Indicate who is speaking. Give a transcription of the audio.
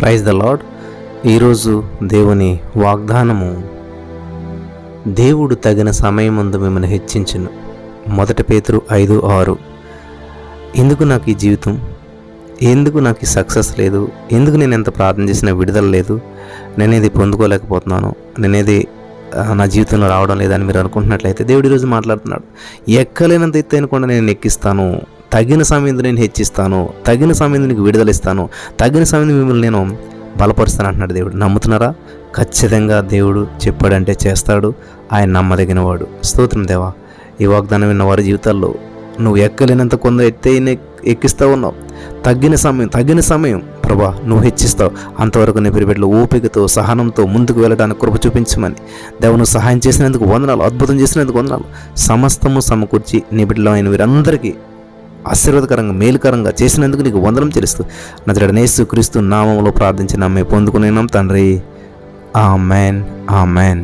Speaker 1: Praise the lord ఈరోజు దేవుని వాగ్దానము దేవుడు తగిన సమయం ముందు మిమ్మల్ని హెచ్చించును. మొదటి పేతురు ఐదు ఆరు. ఎందుకు నాకు ఈ జీవితం? ఎందుకు నాకు ఈ సక్సెస్ లేదు? ఎందుకు నేను ఎంత ప్రార్థన చేసినా విడుదల లేదు? నేనేది పొందుకోలేకపోతున్నాను. నేనేది నా జీవితంలో రావడం లేదని మీరు అనుకుంటున్నట్లయితే దేవుడు ఈరోజు మాట్లాడుతున్నాడు. ఎక్కలేనంత ఎత్తు అనుకుండా నేను ఎక్కిస్తాను. తగిన సమయంలో నేను హెచ్చిస్తాను తగిన సమయంలో నీకు విడుదలిస్తాను తగిన సమయం మిమ్మల్ని నేను బలపరుస్తాను అంటున్నాడు దేవుడు. నమ్ముతున్నారా? ఖచ్చితంగా దేవుడు చెప్పాడంటే చేస్తాడు. ఆయన నమ్మదగినవాడు. స్తోత్రం దేవా. ఈ వాగ్దానం విన్న వారి జీవితాల్లో నువ్వు ఎక్కలేనంత కొంత ఎత్తే ఎక్కిస్తూ ఉన్నావు తగ్గిన సమయం తగ్గిన సమయం. ప్రభా నువ్వు హెచ్చిస్తావు. అంతవరకు నీ పిరిపెట్లు ఓపికతో సహనంతో ముందుకు వెళ్ళడానికి కృప చూపించమని. దేవుని సహాయం చేసినందుకు వందనాలు అద్భుతం చేసినందుకు వందనాలు. సమస్తము సమకూర్చి నీ బిడ్డలో అయిన వీరందరికీ ఆశీర్వాదకరంగా మేలుకరంగా చేసినందుకు నీకు వందనం చెల్లిస్తూ నజరడ నేసు క్రీస్తు నామంలో ప్రార్థించిన మేము పొందుకునేనాం తండ్రి. ఆ మ్యాన్ ఆ మ్యాన్